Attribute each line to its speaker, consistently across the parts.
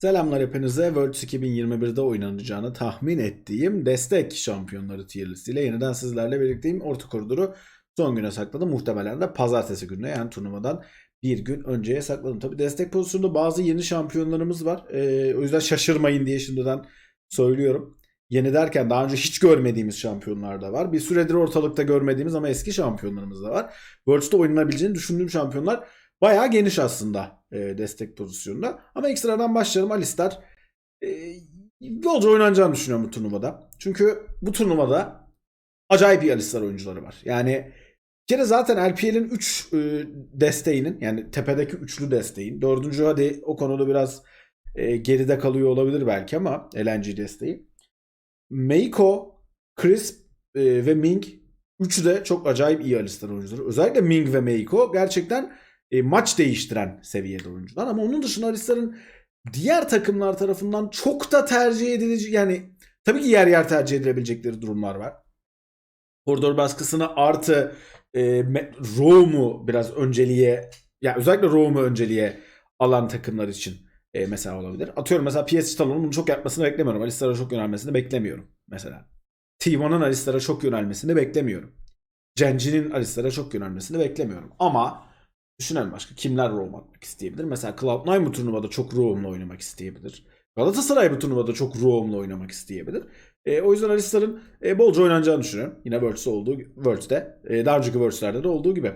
Speaker 1: Selamlar hepinize. Worlds 2021'de oynanacağını tahmin ettiğim destek şampiyonları tier listiyle yeniden sizlerle birlikteyim. Orta koridoru son güne sakladım. Muhtemelen de pazartesi gününe yani turnuvadan bir gün önceye sakladım. Tabi destek pozisyonunda bazı yeni şampiyonlarımız var. Ee, o yüzden şaşırmayın diye şimdiden söylüyorum. Yeni derken daha önce hiç görmediğimiz şampiyonlar da var. Bir süredir ortalıkta görmediğimiz ama eski şampiyonlarımız da var. Worlds'te oynanabileceğini düşündüğüm şampiyonlar bayağı geniş aslında e, destek pozisyonunda. Ama ekstradan başlayalım. Alistar e, yolca oynanacağını düşünüyorum bu turnuvada. Çünkü bu turnuvada acayip iyi Alistar oyuncuları var. Yani bir kere zaten LPL'in 3 desteğinin yani tepedeki üçlü desteğin. Dördüncü hadi o konuda biraz e, geride kalıyor olabilir belki ama LNG desteği. Meiko, Chris e, ve Ming üçü de çok acayip iyi Alistar oyuncuları. Özellikle Ming ve Meiko gerçekten e, maç değiştiren seviyede oyuncular. Ama onun dışında Alistar'ın diğer takımlar tarafından çok da tercih edilecek yani tabii ki yer yer tercih edilebilecekleri durumlar var. Koridor baskısını artı e, Me- Roam'u biraz önceliğe yani özellikle Roam'u önceliğe alan takımlar için e, mesela olabilir. Atıyorum mesela PSG Talon'un bunu çok yapmasını beklemiyorum. Alistar'a çok yönelmesini beklemiyorum mesela. T1'ın Alistar'a çok yönelmesini beklemiyorum. Genji'nin Alistar'a çok yönelmesini beklemiyorum. Ama düşünelim başka kimler roam atmak isteyebilir? Mesela Cloud9 bu turnuvada çok roam'la oynamak isteyebilir. Galatasaray bu turnuvada çok roam'la oynamak isteyebilir. E, o yüzden Alistar'ın e, bolca oynanacağını düşünüyorum. Yine Worlds'te olduğu Worlds'te. E, daha önceki Worlds'lerde de olduğu gibi.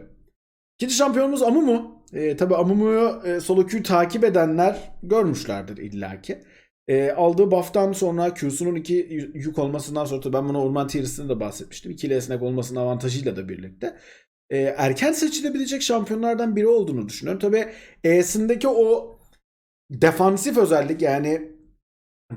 Speaker 1: İkinci şampiyonumuz Amumu. E, tabii Amumu'yu e, solo queue takip edenler görmüşlerdir illaki. E, aldığı buff'tan sonra Q'sunun iki y- yük olmasından sonra ben bunu Orman Tier'sinde de bahsetmiştim. İkili esnek olmasının avantajıyla da birlikte. E, erken seçilebilecek şampiyonlardan biri olduğunu düşünüyorum. Tabii E'sindeki o defansif özellik yani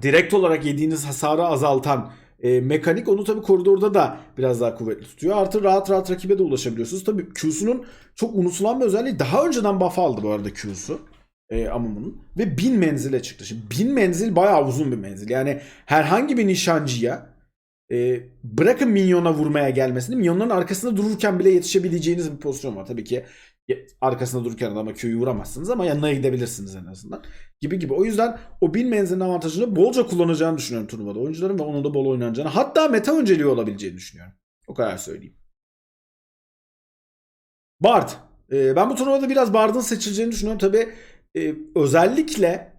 Speaker 1: direkt olarak yediğiniz hasarı azaltan e, mekanik onu tabii koridorda da biraz daha kuvvetli tutuyor. Artı rahat rahat rakibe de ulaşabiliyorsunuz. Tabii Q'sunun çok unutulan bir özelliği daha önceden buff aldı bu arada Q'su. E, Amumu'nun. Ve 1000 menzile çıktı. Şimdi 1000 menzil bayağı uzun bir menzil. Yani herhangi bir nişancıya e, bırakın minyona vurmaya gelmesini minyonların arkasında dururken bile yetişebileceğiniz bir pozisyon var. Tabii ki arkasında dururken adama Q'yu vuramazsınız ama yanına gidebilirsiniz en azından. Gibi gibi. O yüzden o 1000 menzilin avantajını bolca kullanacağını düşünüyorum turnuvada oyuncuların ve onun da bol oynanacağını hatta meta önceliği olabileceğini düşünüyorum. O kadar söyleyeyim. Bard. Ee, ben bu turnuvada biraz Bard'ın seçileceğini düşünüyorum. Tabii e, özellikle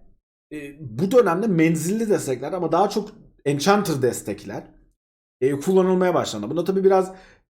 Speaker 1: e, bu dönemde menzilli destekler ama daha çok Enchanter destekler e, kullanılmaya başlandı. Bunda tabii biraz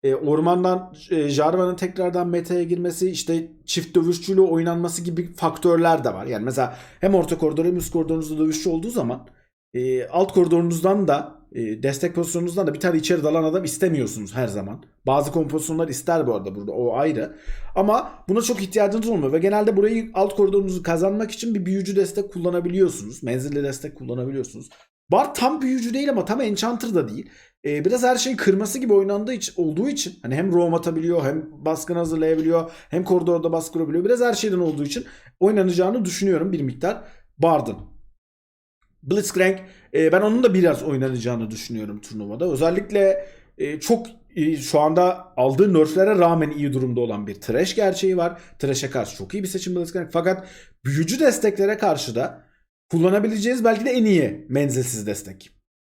Speaker 1: e, ormandan e, Jarvan'ın tekrardan meta'ya girmesi, işte çift dövüşçülüğü oynanması gibi faktörler de var. Yani mesela hem orta koridor hem üst koridorunuzda dövüşçü olduğu zaman e, alt koridorunuzdan da e, destek pozisyonunuzdan da bir tane içeri dalan adam istemiyorsunuz her zaman. Bazı kompozisyonlar ister bu arada burada o ayrı. Ama buna çok ihtiyacınız olmuyor ve genelde burayı alt koridorunuzu kazanmak için bir büyücü destek kullanabiliyorsunuz. Menzilli destek kullanabiliyorsunuz. Bard tam büyücü değil ama tam enchanter da değil. Ee, biraz her şeyin kırması gibi oynandığı için olduğu için hani hem roam atabiliyor hem baskın hazırlayabiliyor hem koridorda baskı kurabiliyor. Biraz her şeyden olduğu için oynanacağını düşünüyorum bir miktar Bard'ın. Blitzcrank e, ben onun da biraz oynanacağını düşünüyorum turnuvada. Özellikle e, çok e, şu anda aldığı nerflere rağmen iyi durumda olan bir trash gerçeği var. Trash'e karşı çok iyi bir seçim Blitzcrank. Fakat büyücü desteklere karşı da kullanabileceğiniz belki de en iyi menzilsiz destek.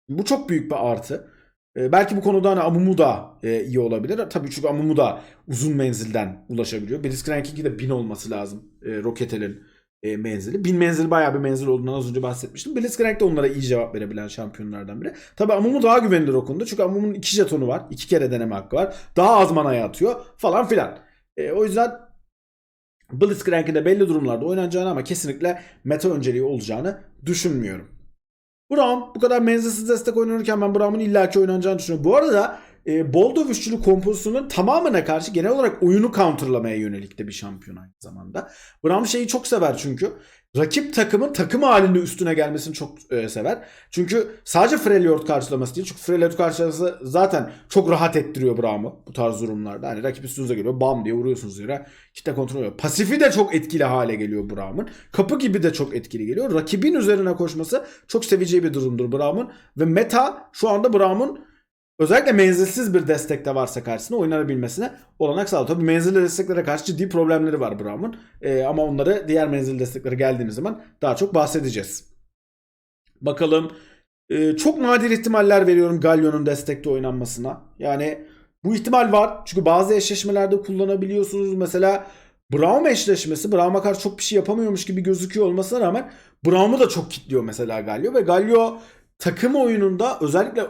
Speaker 1: Bu çok büyük bir artı. E, belki bu konuda hani Amumu da e, iyi olabilir. Tabii çünkü Amumu da uzun menzilden ulaşabiliyor. Blitzcrank'inki de 1000 olması lazım. E, Roketel'in e, menzili. 1000 menzil bayağı bir menzil olduğundan az önce bahsetmiştim. Blitzcrank de onlara iyi cevap verebilen şampiyonlardan biri. Tabii Amumu daha güvenilir o konuda. Çünkü Amumu'nun iki jetonu var. iki kere deneme hakkı var. Daha az manaya atıyor falan filan. E, o yüzden Blitzcrank'in de belli durumlarda oynanacağını ama kesinlikle meta önceliği olacağını düşünmüyorum. Braum bu kadar menzilsiz destek oynanırken ben Braum'un illaki oynanacağını düşünüyorum. Bu arada e, bol dövüşçülü kompozisyonun tamamına karşı genel olarak oyunu counterlamaya yönelik de bir şampiyon aynı zamanda. Braum şeyi çok sever çünkü. Rakip takımın takım halinde üstüne gelmesini çok e, sever. Çünkü sadece Freljord karşılaması değil. Çünkü Freljord karşılaması zaten çok rahat ettiriyor Braum'u bu tarz durumlarda. Hani rakip üstünüze geliyor bam diye vuruyorsunuz yere. Kitle kontrol ediyor. Pasifi de çok etkili hale geliyor Braum'un. Kapı gibi de çok etkili geliyor. Rakibin üzerine koşması çok seveceği bir durumdur Braum'un. Ve meta şu anda Braum'un Özellikle menzilsiz bir destekte varsa karşısına oynanabilmesine olanak sağlıyor. Tabii menzilli desteklere karşı ciddi problemleri var Braum'un. Ee, ama onları diğer menzilli desteklere geldiğimiz zaman daha çok bahsedeceğiz. Bakalım. Ee, çok nadir ihtimaller veriyorum Galio'nun destekte oynanmasına. Yani bu ihtimal var. Çünkü bazı eşleşmelerde kullanabiliyorsunuz. Mesela Braum eşleşmesi. Braum'a karşı çok bir şey yapamıyormuş gibi gözüküyor olmasına rağmen Braum'u da çok kitliyor mesela Galio. Ve Galio takım oyununda özellikle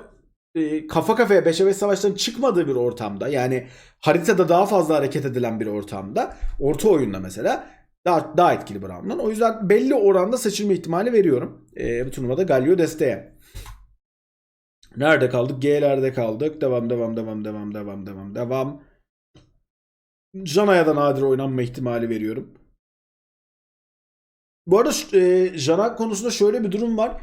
Speaker 1: e, kafa kafaya 5'e 5 savaşların çıkmadığı bir ortamda yani haritada daha fazla hareket edilen bir ortamda orta oyunda mesela daha, daha etkili Brown'dan. O yüzden belli oranda seçilme ihtimali veriyorum. E, bu turnuvada Galio desteğe. Nerede kaldık? G'lerde kaldık. Devam devam devam devam devam devam devam. Jana'ya da nadir oynanma ihtimali veriyorum. Bu arada e, Jana konusunda şöyle bir durum var.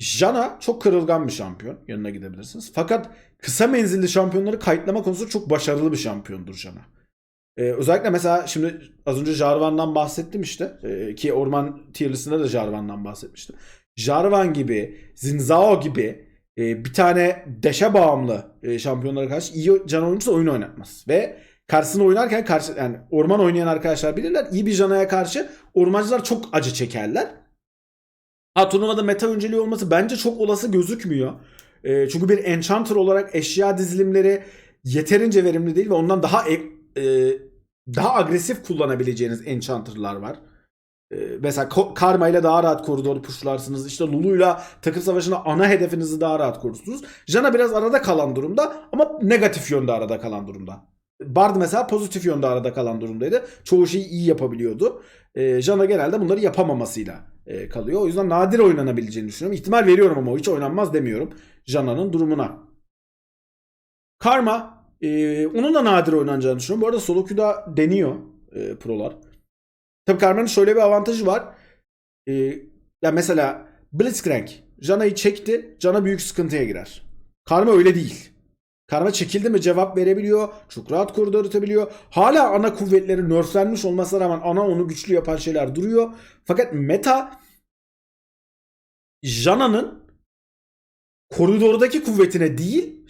Speaker 1: Jana çok kırılgan bir şampiyon. Yanına gidebilirsiniz. Fakat kısa menzilli şampiyonları kayıtlama konusunda çok başarılı bir şampiyondur Jana. Ee, özellikle mesela şimdi az önce Jarvan'dan bahsettim işte. Ee, ki Orman tier listinde de Jarvan'dan bahsetmiştim. Jarvan gibi, Zinzao gibi e, bir tane deşe bağımlı e, şampiyonlara karşı iyi can oyuncusu oyun oynatmaz. Ve karşısında oynarken karşı yani orman oynayan arkadaşlar bilirler. iyi bir Jana'ya karşı ormancılar çok acı çekerler. Ha turnuvada meta önceliği olması bence çok olası gözükmüyor. E, çünkü bir enchanter olarak eşya dizilimleri yeterince verimli değil ve ondan daha e- e, daha agresif kullanabileceğiniz enchanter'lar var. E, mesela Karma ile daha rahat koridoru pushlarsınız. İşte Lulu'yla takım savaşında ana hedefinizi daha rahat korursunuz. Jana biraz arada kalan durumda ama negatif yönde arada kalan durumda. Bard mesela pozitif yönde arada kalan durumdaydı. Çoğu şeyi iyi yapabiliyordu. E, Jana genelde bunları yapamamasıyla e, kalıyor. O yüzden nadir oynanabileceğini düşünüyorum. İhtimal veriyorum ama hiç oynanmaz demiyorum. Jana'nın durumuna. Karma e, onun da nadir oynanacağını düşünüyorum. Bu arada solo queue'da deniyor e, prolar. Tabii Karma'nın şöyle bir avantajı var. E, ya mesela Blitzcrank Jana'yı çekti. Jana büyük sıkıntıya girer. Karma öyle değil. Karma çekildi mi cevap verebiliyor. Çok rahat koridor atabiliyor. Hala ana kuvvetleri nerflenmiş olmasına rağmen ana onu güçlü yapan şeyler duruyor. Fakat meta Jana'nın koridordaki kuvvetine değil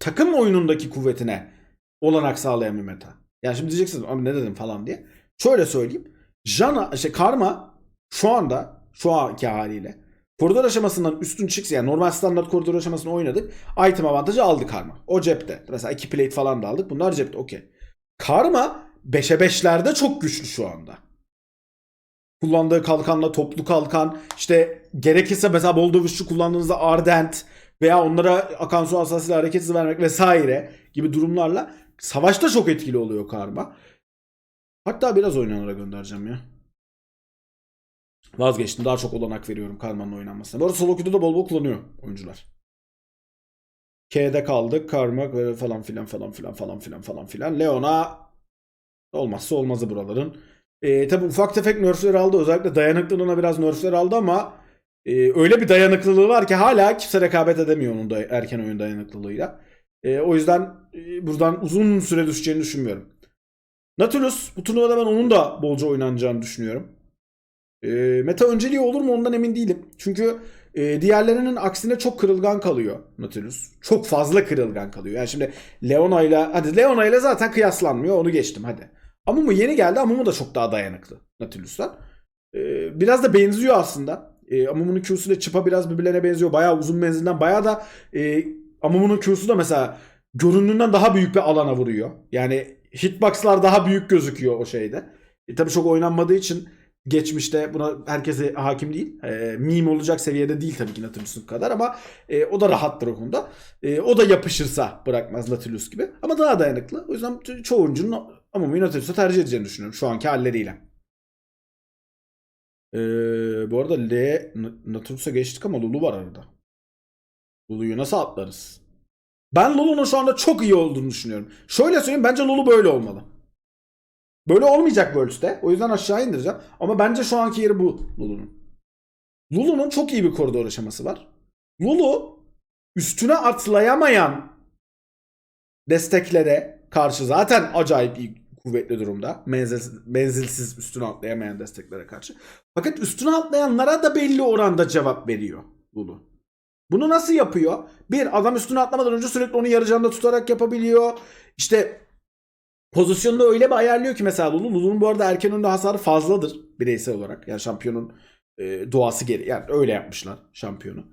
Speaker 1: takım oyunundaki kuvvetine olanak sağlayan bir meta. Yani şimdi diyeceksiniz abi ne dedim falan diye. Şöyle söyleyeyim. Jana, işte Karma şu anda şu anki haliyle koridor aşamasından üstün çıksa yani normal standart koridor aşamasını oynadık. Item avantajı aldı Karma. O cepte. Mesela iki plate falan da aldık. Bunlar cepte okey. Karma 5'e 5'lerde çok güçlü şu anda. Kullandığı kalkanla toplu kalkan işte gerekirse mesela bol dövüşçü kullandığınızda Ardent veya onlara akan su asasıyla hareket vermek vesaire gibi durumlarla savaşta çok etkili oluyor Karma. Hatta biraz oynanara göndereceğim ya. Vazgeçtim. Daha çok olanak veriyorum Karma'nın oynanmasına. Bu arada solo queue'da da bol bol kullanıyor oyuncular. K'de kaldık. Karma falan filan falan filan falan filan falan filan. Leona olmazsa olmazı buraların. E, tabi ufak tefek nerfler aldı. Özellikle dayanıklılığına biraz nerfler aldı ama e, öyle bir dayanıklılığı var ki hala kimse rekabet edemiyor onun da erken oyun dayanıklılığıyla. E, o yüzden e, buradan uzun süre düşeceğini düşünmüyorum. Nautilus bu turnuvada ben onun da bolca oynanacağını düşünüyorum. E, meta önceliği olur mu ondan emin değilim. Çünkü e, diğerlerinin aksine çok kırılgan kalıyor Nautilus. Çok fazla kırılgan kalıyor. Yani şimdi Leona ile hadi Leona ile zaten kıyaslanmıyor onu geçtim hadi. Amumu yeni geldi. Amumu da çok daha dayanıklı Nautilus'tan. Ee, biraz da benziyor aslında. Ee, Amumu'nun Q'su ile Çıpa biraz birbirlerine benziyor. Bayağı uzun menzilden. Bayağı da e, Amumu'nun Q'su da mesela göründüğünden daha büyük bir alana vuruyor. Yani hitboxlar daha büyük gözüküyor o şeyde. E, tabii çok oynanmadığı için geçmişte buna herkese hakim değil. E, meme olacak seviyede değil tabii ki Nautilus'un kadar ama e, o da rahattır o konuda. E, o da yapışırsa bırakmaz Nautilus gibi. Ama daha dayanıklı. O yüzden ço- çoğu oyuncunun Amumu'yu Nautilus'a tercih edeceğini düşünüyorum şu anki halleriyle. Ee, bu arada L Nautilus'a geçtik ama Lulu var arada. Lulu'yu nasıl atlarız? Ben Lulu'nun şu anda çok iyi olduğunu düşünüyorum. Şöyle söyleyeyim bence Lulu böyle olmalı. Böyle olmayacak Worlds'te. O yüzden aşağı indireceğim. Ama bence şu anki yeri bu Lulu'nun. Lulu'nun çok iyi bir koridor aşaması var. Lulu üstüne atlayamayan desteklere karşı zaten acayip iyi kuvvetli durumda. Menzilsiz, menzilsiz üstüne atlayamayan desteklere karşı. Fakat üstüne atlayanlara da belli oranda cevap veriyor Lulu. Bunu nasıl yapıyor? Bir adam üstüne atlamadan önce sürekli onu yarı canda tutarak yapabiliyor. İşte pozisyonunu öyle bir ayarlıyor ki mesela Lulu. Lulu'nun bu arada erken önde hasarı fazladır bireysel olarak. Yani şampiyonun e, doğası geri. Yani öyle yapmışlar şampiyonu.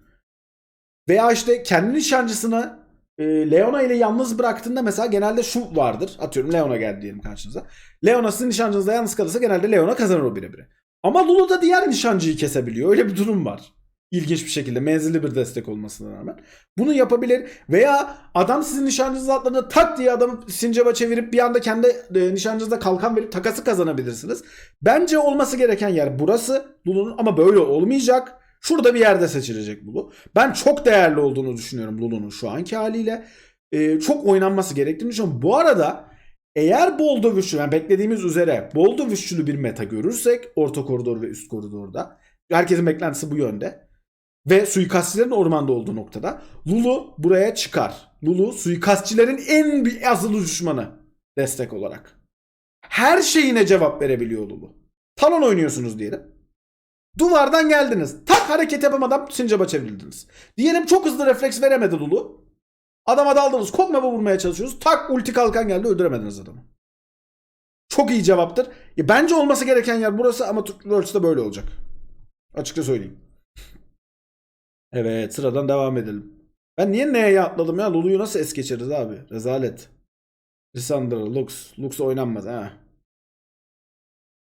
Speaker 1: Veya işte kendi nişancısını e, Leona ile yalnız bıraktığında mesela genelde şu vardır. Atıyorum Leona geldi diyelim karşınıza. Leona sizin nişancınızda yalnız kalırsa genelde Leona kazanır o birebiri. Ama Lulu da diğer nişancıyı kesebiliyor. Öyle bir durum var. İlginç bir şekilde menzilli bir destek olmasına rağmen. Bunu yapabilir veya adam sizin nişancınıza atladığında tak diye adamı sincaba çevirip bir anda kendi e, nişancınıza kalkan verip takası kazanabilirsiniz. Bence olması gereken yer burası Lulu'nun ama böyle olmayacak. Şurada bir yerde seçilecek Lulu. Ben çok değerli olduğunu düşünüyorum Lulu'nun şu anki haliyle. Ee, çok oynanması gerektiğini düşünüyorum. Bu arada eğer bol dövüşçü, yani beklediğimiz üzere bol dövüşçülü bir meta görürsek orta koridor ve üst koridorda herkesin beklentisi bu yönde. Ve suikastçilerin ormanda olduğu noktada Lulu buraya çıkar. Lulu suikastçilerin en bir azılı düşmanı destek olarak. Her şeyine cevap verebiliyor Lulu. Talon oynuyorsunuz diyelim. Duvardan geldiniz. Tak hareket yapamadan sincaba çevrildiniz. Diyelim çok hızlı refleks veremedi Lulu. Adama daldınız. Kokmaba vurmaya çalışıyorsunuz. Tak ulti kalkan geldi öldüremediniz adamı. Çok iyi cevaptır. Ya bence olması gereken yer burası ama Worlds'da böyle olacak. Açıkça söyleyeyim. Evet sıradan devam edelim. Ben niye N'ye atladım ya? Lulu'yu nasıl es geçeriz abi? Rezalet. Lissandra, Lux. Lux oynanmaz ha.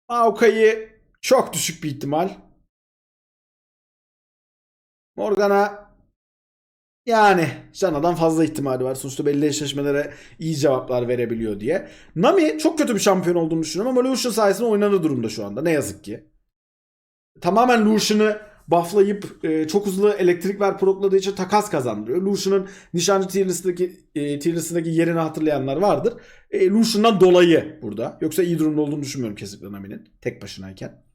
Speaker 1: Maokai'yi çok düşük bir ihtimal. Morgana yani Jana'dan fazla ihtimali var. Sonuçta belli eşleşmelere iyi cevaplar verebiliyor diye. Nami çok kötü bir şampiyon olduğunu düşünüyorum ama Lucian sayesinde oynanır durumda şu anda. Ne yazık ki. Tamamen Lucian'ı bufflayıp e, çok hızlı elektrik ver prokladığı için takas kazandırıyor. Lucian'ın nişancı tier listindeki, e, yerini hatırlayanlar vardır. E, Lucian'dan dolayı burada. Yoksa iyi durumda olduğunu düşünmüyorum kesinlikle Nami'nin. Tek başınayken.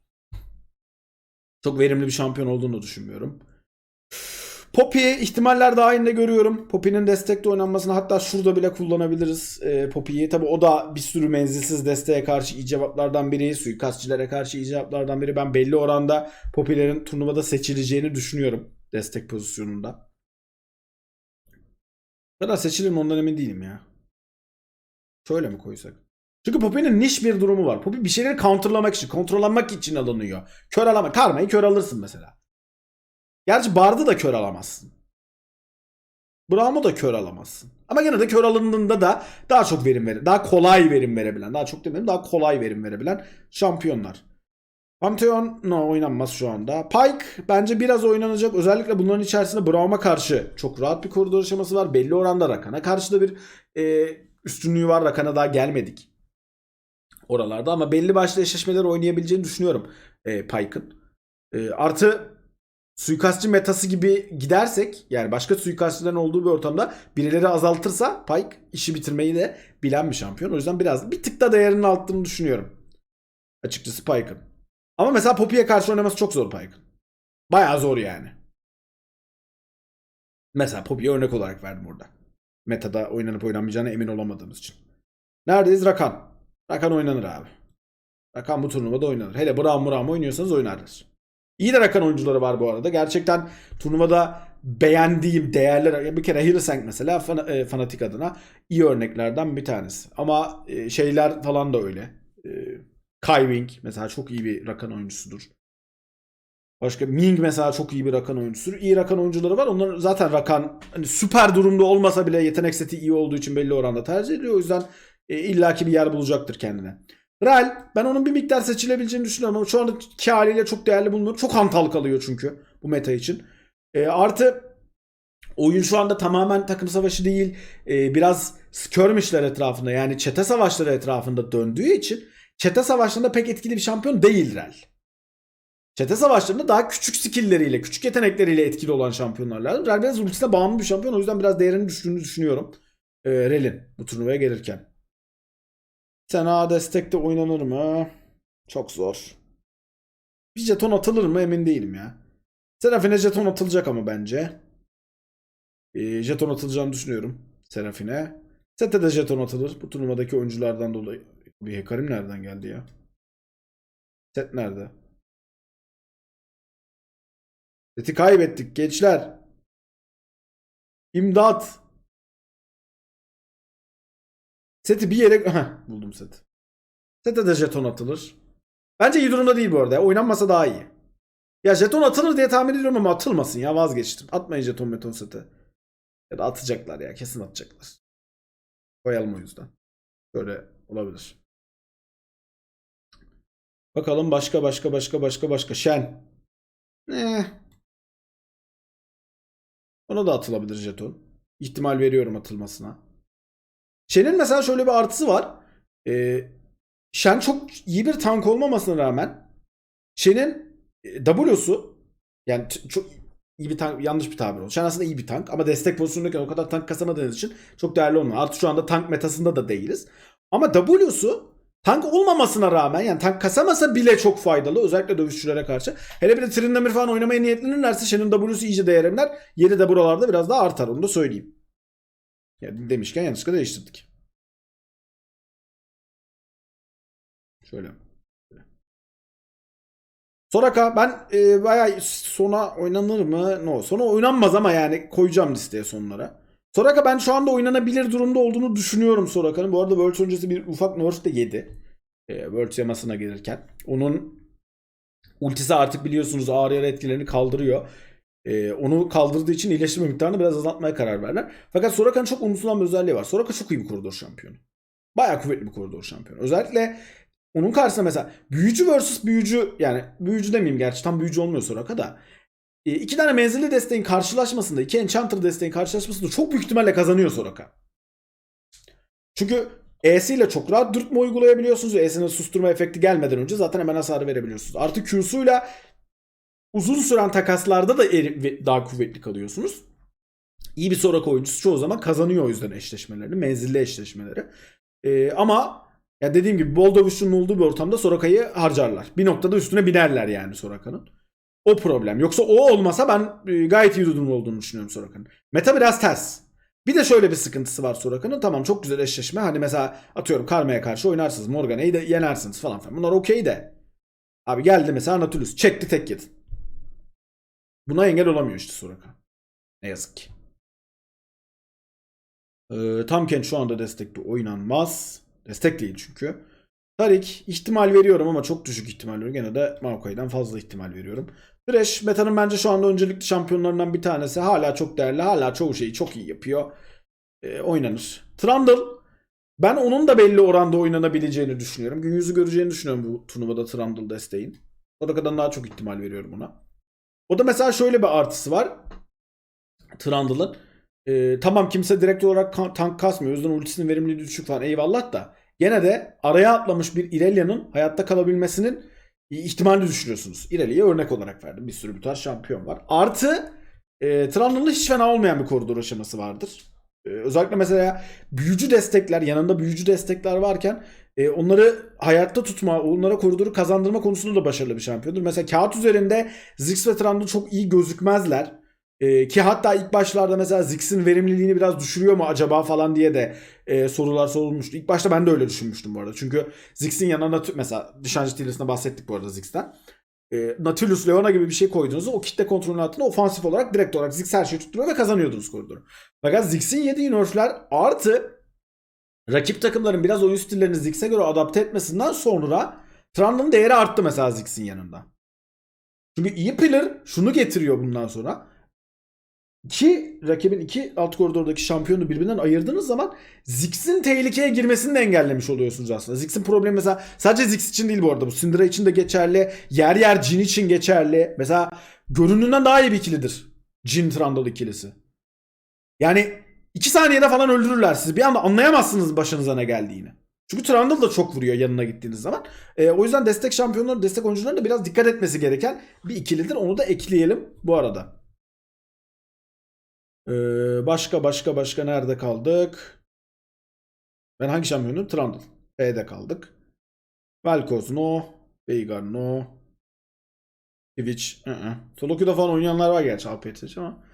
Speaker 1: Çok verimli bir şampiyon olduğunu düşünmüyorum. Poppy ihtimaller dahilinde görüyorum. Poppy'nin destekte oynanmasını hatta şurada bile kullanabiliriz e, Poppy'yi. Tabi o da bir sürü menzilsiz desteğe karşı iyi cevaplardan biri. Suikastçilere karşı iyi cevaplardan biri. Ben belli oranda Poppy'lerin turnuvada seçileceğini düşünüyorum. Destek pozisyonunda. Ya da seçilir mi ondan emin değilim ya. Şöyle mi koysak? Çünkü Poppy'nin niş bir durumu var. Poppy bir şeyleri counterlamak için, kontrollamak için alınıyor. Kör alama. Karma'yı kör alırsın mesela. Gerçi Bard'ı da kör alamazsın. Braum'u da kör alamazsın. Ama gene de kör alındığında da daha çok verim verir. Daha kolay verim verebilen. Daha çok demeyelim daha kolay verim verebilen şampiyonlar. Pantheon no, oynanmaz şu anda. Pike bence biraz oynanacak. Özellikle bunların içerisinde Braum'a karşı çok rahat bir koridor aşaması var. Belli oranda Rakan'a karşı da bir e, üstünlüğü var. Rakan'a daha gelmedik. Oralarda ama belli başlı eşleşmeler oynayabileceğini düşünüyorum e, Pike'ın. E, artı suikastçı metası gibi gidersek yani başka suikastçıların olduğu bir ortamda birileri azaltırsa Pike işi bitirmeyi de bilen bir şampiyon. O yüzden biraz bir tık da değerinin arttığını düşünüyorum. Açıkçası Pike'ın. Ama mesela Poppy'ye karşı oynaması çok zor Pike'ın. Bayağı zor yani. Mesela Poppy'ye örnek olarak verdim orada. Meta'da oynanıp oynanmayacağına emin olamadığımız için. Neredeyiz? Rakan. Rakan oynanır abi. Rakan bu turnuvada oynanır. Hele Braum Braum oynuyorsanız oynarlar. İyi de Rakan oyuncuları var bu arada. Gerçekten turnuvada beğendiğim değerler bir kere Hillsang mesela e, fanatik adına iyi örneklerden bir tanesi. Ama e, şeyler falan da öyle. E, Kai Wing mesela çok iyi bir Rakan oyuncusudur. Başka Ming mesela çok iyi bir Rakan oyuncusudur. İyi Rakan oyuncuları var. Onlar zaten Rakan hani süper durumda olmasa bile yetenek seti iyi olduğu için belli oranda tercih ediliyor. O yüzden e, illaki bir yer bulacaktır kendine. Real ben onun bir miktar seçilebileceğini düşünüyorum ama şu andaki haliyle çok değerli bulmuyorum. Çok hantal kalıyor çünkü bu meta için. E, artı oyun şu anda tamamen takım savaşı değil. E, biraz skirmishler etrafında yani çete savaşları etrafında döndüğü için çete savaşlarında pek etkili bir şampiyon değil Real. Çete savaşlarında daha küçük skill'leriyle, küçük yetenekleriyle etkili olan şampiyonlar lazım. Real biraz ultisine bağımlı bir şampiyon. O yüzden biraz değerinin düştüğünü düşünüyorum. E, Real'in bu turnuvaya gelirken. Sena destekte oynanır mı? Çok zor. Bir jeton atılır mı emin değilim ya. Serafine jeton atılacak ama bence. E, jeton atılacağını düşünüyorum. Serafine. Sete de jeton atılır. Bu turnuvadaki oyunculardan dolayı. Bir Hekarim nereden geldi ya? Set nerede? Set'i kaybettik gençler. İmdat. Seti bir yere... Heh, buldum seti. Sete de jeton atılır. Bence iyi durumda değil bu arada. Oynanmasa daha iyi. Ya jeton atılır diye tahmin ediyorum ama atılmasın ya vazgeçtim. Atmayın jeton meton seti. Ya da atacaklar ya kesin atacaklar. Koyalım o yüzden. Böyle olabilir. Bakalım başka başka başka başka başka. Şen. Ne? Ona da atılabilir jeton. İhtimal veriyorum atılmasına. Shen'in mesela şöyle bir artısı var. Ee, Shen çok iyi bir tank olmamasına rağmen Shen'in e, W'su yani çok iyi bir tank yanlış bir tabir oldu. Shen aslında iyi bir tank ama destek pozisyonundayken o kadar tank kasamadığınız için çok değerli olmuyor. Artık şu anda tank metasında da değiliz. Ama W'su tank olmamasına rağmen yani tank kasamasa bile çok faydalı. Özellikle dövüşçülere karşı. Hele bir de Tryndamere falan oynamaya niyetlenirlerse Shen'in W'su iyice değerler. Yeri de buralarda biraz daha artar. Onu da söyleyeyim. Yani demişken yanlışlıkla değiştirdik. Şöyle. Soraka ben e, bayağı sona oynanır mı? No. Sona oynanmaz ama yani koyacağım listeye sonlara. Soraka ben şu anda oynanabilir durumda olduğunu düşünüyorum Soraka'nın. Bu arada Worlds öncesi bir ufak nerf de yedi. E, Worlds yamasına gelirken. Onun ultisi artık biliyorsunuz ağır yer etkilerini kaldırıyor. E, onu kaldırdığı için iyileştirme miktarını biraz azaltmaya karar verdiler. Fakat Soraka'nın çok unutulan bir özelliği var. Soraka çok iyi bir koridor şampiyonu. Bayağı kuvvetli bir koridor şampiyonu. Özellikle onun karşısında mesela büyücü vs büyücü yani büyücü demeyeyim gerçi tam büyücü olmuyor Soraka da. E, iki tane menzilli desteğin karşılaşmasında, iki Enchanter desteğin karşılaşmasında çok büyük ihtimalle kazanıyor Soraka. Çünkü E'siyle çok rahat dürtme uygulayabiliyorsunuz. E'sine susturma efekti gelmeden önce zaten hemen hasarı verebiliyorsunuz. Artı Q'suyla uzun süren takaslarda da eri- daha kuvvetli kalıyorsunuz. İyi bir Soraka oyuncusu çoğu zaman kazanıyor o yüzden eşleşmelerini, menzilli eşleşmeleri. E, ama ya dediğim gibi bol olduğu bir ortamda Soraka'yı harcarlar. Bir noktada üstüne binerler yani Soraka'nın. O problem. Yoksa o olmasa ben e, gayet iyi durumda olduğunu düşünüyorum Soraka'nın. Meta biraz ters. Bir de şöyle bir sıkıntısı var Soraka'nın. Tamam çok güzel eşleşme. Hani mesela atıyorum Karma'ya karşı oynarsınız. Morgana'yı da yenersiniz falan filan. Bunlar okey de. Abi geldi mesela Nautilus. Çekti tek yedi. Buna engel olamıyor işte Soraka. Ne yazık ki. Ee, Tamken şu anda destekli oynanmaz. Destek değil çünkü. Tarik ihtimal veriyorum ama çok düşük ihtimal veriyorum. Gene de Maokai'den fazla ihtimal veriyorum. Thresh Meta'nın bence şu anda öncelikli şampiyonlarından bir tanesi. Hala çok değerli. Hala çoğu şeyi çok iyi yapıyor. Ee, oynanır. Trundle ben onun da belli oranda oynanabileceğini düşünüyorum. Gün yüzü göreceğini düşünüyorum bu turnuvada Trundle desteğin. O da kadar daha çok ihtimal veriyorum ona. O da mesela şöyle bir artısı var. Trundle'ın. Ee, tamam kimse direkt olarak tank kasmıyor. O yüzden ultisinin verimliliği düşük falan eyvallah da. Gene de araya atlamış bir Irelia'nın hayatta kalabilmesinin ihtimalini düşünüyorsunuz. Irelia'ya örnek olarak verdim. Bir sürü bir tarz şampiyon var. Artı e, Trundle'ın hiç fena olmayan bir koridor aşaması vardır. E, özellikle mesela büyücü destekler, yanında büyücü destekler varken e, onları hayatta tutma, onlara koridoru kazandırma konusunda da başarılı bir şampiyondur. Mesela kağıt üzerinde Ziggs ve Trundle çok iyi gözükmezler. Ee, ki hatta ilk başlarda mesela Ziggs'in verimliliğini biraz düşürüyor mu acaba falan diye de e, sorular sorulmuştu. İlk başta ben de öyle düşünmüştüm bu arada. Çünkü Ziggs'in yanına mesela Dışancı Tillis'ine bahsettik bu arada Ziggs'ten. E, Nautilus Leona gibi bir şey koyduğunuzda o kitle kontrolünün altında ofansif olarak direkt olarak Ziggs her şeyi tutturuyor ve kazanıyordunuz koridoru. Fakat Ziggs'in yediği nerfler artı rakip takımların biraz oyun stillerini Ziggs'e göre adapte etmesinden sonra Trundle'ın değeri arttı mesela Ziggs'in yanında. Çünkü iyi pillar şunu getiriyor bundan sonra iki rakibin iki alt koridordaki şampiyonu birbirinden ayırdığınız zaman Ziggs'in tehlikeye girmesini de engellemiş oluyorsunuz aslında. Ziggs'in problemi mesela sadece Ziggs için değil bu arada. Bu Syndra için de geçerli. Yer yer Jin için geçerli. Mesela görünümden daha iyi bir ikilidir. Jin Trundle ikilisi. Yani iki saniyede falan öldürürler sizi. Bir anda anlayamazsınız başınıza ne geldiğini. Çünkü Trundle da çok vuruyor yanına gittiğiniz zaman. E, o yüzden destek şampiyonları, destek oyuncuların da biraz dikkat etmesi gereken bir ikilidir. Onu da ekleyelim bu arada. Ee, başka başka başka nerede kaldık? Ben hangi şampiyonum? Trundle. B'de kaldık. Velkoz no. Veigar no. Twitch. ı-ı. Solo queue'da falan oynayanlar var gerçi APT ama.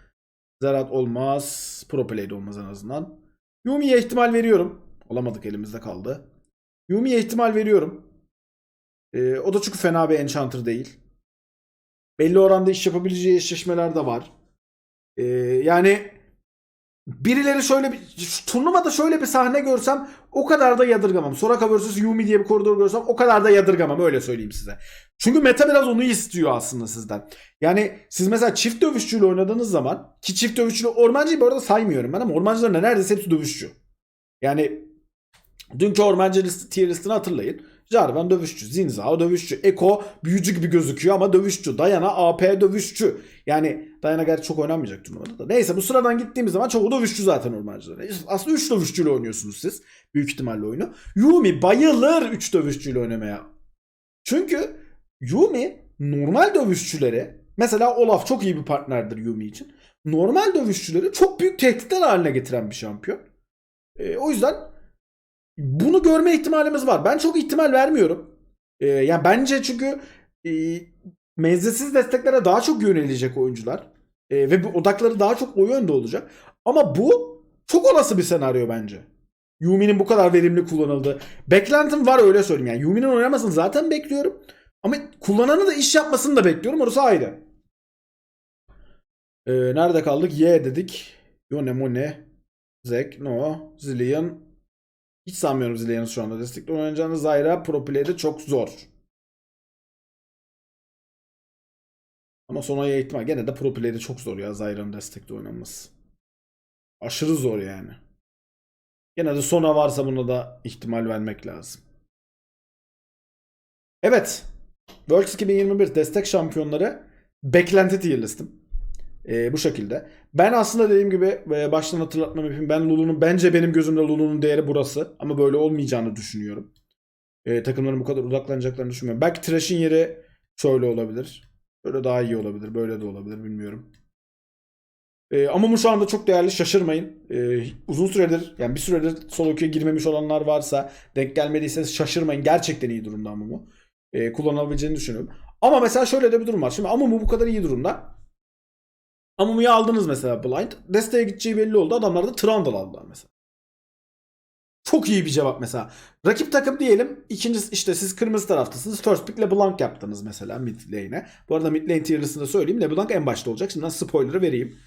Speaker 1: Zerat olmaz. Pro Play'de olmaz en azından. Yumi'ye ihtimal veriyorum. Olamadık elimizde kaldı. Yumi'ye ihtimal veriyorum. Ee, o da çünkü fena bir enchanter değil. Belli oranda iş yapabileceği eşleşmeler de var. Ee, yani birileri şöyle bir turnuvada şöyle bir sahne görsem o kadar da yadırgamam. Soraka vs Yumi diye bir koridor görsem o kadar da yadırgamam öyle söyleyeyim size. Çünkü meta biraz onu istiyor aslında sizden. Yani siz mesela çift dövüşçüyle oynadığınız zaman ki çift dövüşçülü ormancıyı bu arada saymıyorum ben ama ormancıların neredeyse hepsi dövüşçü. Yani dünkü ormancı listi, tier listini hatırlayın. Jarvan dövüşçü, Zinzao dövüşçü, Eko büyücü gibi gözüküyor ama dövüşçü, Dayana AP dövüşçü. Yani Dayana gerçi çok oynanmayacak turnuvada da. Neyse bu sıradan gittiğimiz zaman çoğu dövüşçü zaten ormancılar. Aslında 3 dövüşçüyle oynuyorsunuz siz. Büyük ihtimalle oyunu. Yumi bayılır 3 dövüşçüyle oynamaya. Çünkü Yumi normal dövüşçüleri mesela Olaf çok iyi bir partnerdir Yumi için. Normal dövüşçüleri çok büyük tehditler haline getiren bir şampiyon. E, o yüzden bunu görme ihtimalimiz var. Ben çok ihtimal vermiyorum. E, yani bence çünkü e, menzilsiz desteklere daha çok yönelecek oyuncular. E, ve bu odakları daha çok o yönde olacak. Ama bu çok olası bir senaryo bence. Yumi'nin bu kadar verimli kullanıldığı. Beklentim var öyle söyleyeyim. Yani Yumi'nin oynamasını zaten bekliyorum. Ama kullananı da iş yapmasını da bekliyorum. Orası ayrı. Ee, nerede kaldık? Y dedik. Yone Mone. Zek. No. Zillion. Hiç sanmıyorum Zillion'ın şu anda destekli oynayacağını. Zyra Pro Play'de çok zor. Ama Sona'ya ihtimal. Gene de Pro Play'de çok zor ya Zyra'nın destekli oynanması. Aşırı zor yani. Gene de Sona varsa buna da ihtimal vermek lazım. Evet. Worlds 2021 destek şampiyonları beklenti tier listim. Ee, bu şekilde. Ben aslında dediğim gibi e, baştan hatırlatmam yapayım. Ben Lulu'nun bence benim gözümde Lulu'nun değeri burası. Ama böyle olmayacağını düşünüyorum. Ee, takımların bu kadar odaklanacaklarını düşünmüyorum. Belki Trash'in yeri şöyle olabilir. Böyle daha iyi olabilir. Böyle de olabilir. Bilmiyorum. Ee, ama bu şu anda çok değerli şaşırmayın. Ee, uzun süredir yani bir süredir solo queue'ya girmemiş olanlar varsa denk gelmediyseniz şaşırmayın. Gerçekten iyi durumda Amumu. Ee, kullanılabileceğini düşünüyorum. Ama mesela şöyle de bir durum var. Şimdi Amumu bu kadar iyi durumda. Amumu'yu aldınız mesela blind. Desteğe gideceği belli oldu. Adamlar da Trundle aldılar mesela. Çok iyi bir cevap mesela. Rakip takım diyelim. ikinci işte siz kırmızı taraftasınız. First pick LeBlanc yaptınız mesela mid lane'e. Bu arada mid lane tier listinde söyleyeyim. LeBlanc en başta olacak. Şimdiden spoiler'ı vereyim.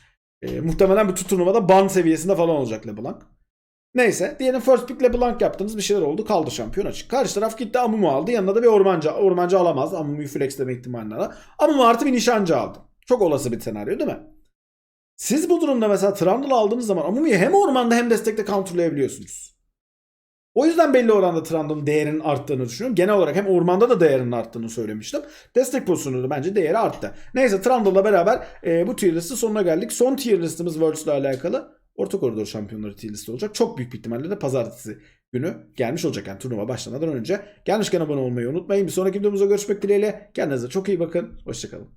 Speaker 1: Ee, muhtemelen bütün turnuvada ban seviyesinde falan olacak LeBlanc. Neyse. Diyelim first pick LeBlanc yaptınız. Bir şeyler oldu. Kaldı şampiyon açık. Karşı taraf gitti Amumu aldı. Yanına da bir ormancı. Ormancı alamaz. Amumu'yu flexleme ihtimaline var. Amumu artı bir nişancı aldı. Çok olası bir senaryo değil mi? Siz bu durumda mesela Trundle aldığınız zaman Amumu'yu hem ormanda hem destekte counterlayabiliyorsunuz. O yüzden belli oranda Trundle'ın değerinin arttığını düşünüyorum. Genel olarak hem ormanda da değerinin arttığını söylemiştim. Destek pozisyonunda da bence değeri arttı. Neyse Trundle'la beraber e, bu tier listin sonuna geldik. Son tier listimiz Worlds ile alakalı. Orta koridor şampiyonları tier listi olacak. Çok büyük bir ihtimalle de pazartesi günü gelmiş olacak. Yani turnuva başlamadan önce. Gelmişken abone olmayı unutmayın. Bir sonraki videomuzda görüşmek dileğiyle. Kendinize çok iyi bakın. Hoşçakalın.